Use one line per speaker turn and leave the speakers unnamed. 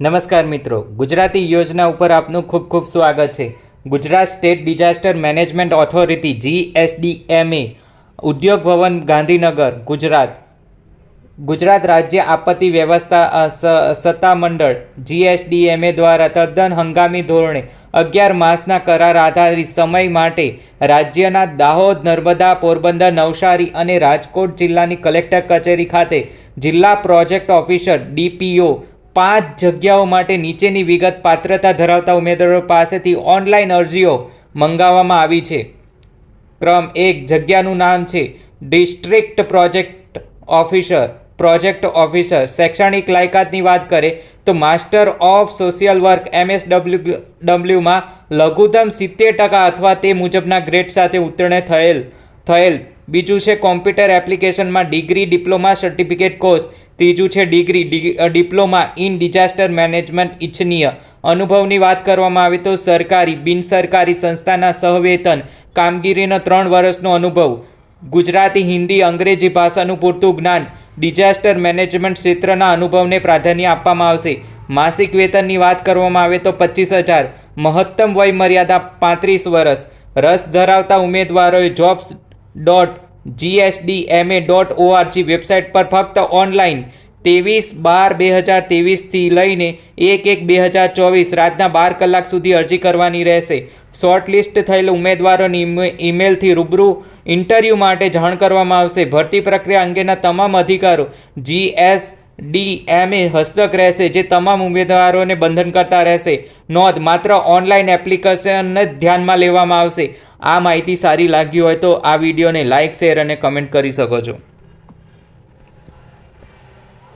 નમસ્કાર મિત્રો, ગુજરાતી યોજના ઉપર આપનું ખૂબ ખૂબ સ્વાગત છે. Gujarat state disaster management authority GSDMA Udyog Bhavan Gandhinagar, Gujarat. Gujarat રાજ્ય આપત્તિ વ્યવસ્થા સત્તામંડળ જીએસડીએમએ દ્વારા તદ્દન હંગામી ધોરણે અગિયાર માસના કરાર આધારિત સમય માટે રાજ્યના દાહોદ, નર્મદા, પોરબંદર, નવસારી અને રાજકોટ જિલ્લાની કલેક્ટર કચેરી ખાતે જિલ્લા પ્રોજેક્ટ ઓફિસર ડીપીઓ પાંચ જગ્યાઓ માટે નીચેની વિગત પાત્રતા ધરાવતા ઉમેદવારો પાસેથી ઓનલાઈન અરજીઓ મંગાવવામાં આવી છે. ક્રમ એક, જગ્યાનું નામ છે. District project officer. Project officer, શૈક્ષણિક લાયકાતની વાત કરે તો master of social work MS W ડબલ્યુમાં લઘુત્તમ સિત્તેર ટકા અથવા તે મુજબના ગ્રેડ સાથે ઉત્તીર્ણ થયેલ થયેલ. બીજું છે કોમ્પ્યુટર એપ્લિકેશનમાં ડિગ્રી, ડિપ્લોમા, સર્ટિફિકેટ કોર્સ. ત્રીજું છે degree diploma in disaster management ઇચ્છનીય અનુભવની વાત કરવામાં આવે તો સરકારી, બિનસરકારી સંસ્થાના સહવેતન કામગીરીનો ત્રણ વર્ષનો અનુભવ. ગુજરાતી, હિન્દી, અંગ્રેજી ભાષાનું પૂરતું જ્ઞાન ડિઝાસ્ટર મેનેજમેન્ટ ક્ષેત્રના અનુભવને પ્રાધાન્ય આપવામાં આવશે. માસિક વેતનની વાત કરવામાં આવે તો પચીસ હજાર. મહત્તમ વય મર્યાદા પાંત્રીસ વર્ષ. રસ ધરાવતા ઉમેદવારોએ jobs dot GSDMA dot org website પર ફક્ત ઓનલાઈન ત્રેવીસ બાર બે હજાર ત્રેવીસથી લઈને એક એક બે હજાર ચોવીસ રાતના બાર કલાક સુધી અરજી કરવાની રહેશે. શોર્ટલિસ્ટ થયેલ ઉમેદવારોની ઈમે- ઈમેલથી રૂબરૂ ઇન્ટરવ્યૂ માટે જાણ કરવામાં આવશે. ભરતી પ્રક્રિયા અંગેના તમામ અધિકારો જીએસ ડીએમએ હસ્તક રહેશે, જે તમામ ઉમેદવારોને બંધન કરતા રહેશે. નોંધ, માત્ર ઓનલાઈન એપ્લિકેશનને જ ધ્યાનમાં લેવામાં આવશે. આ માહિતી સારી લાગી હોય તો આ વિડીયોને લાઇક શેર અને કમેન્ટ કરી શકો છો.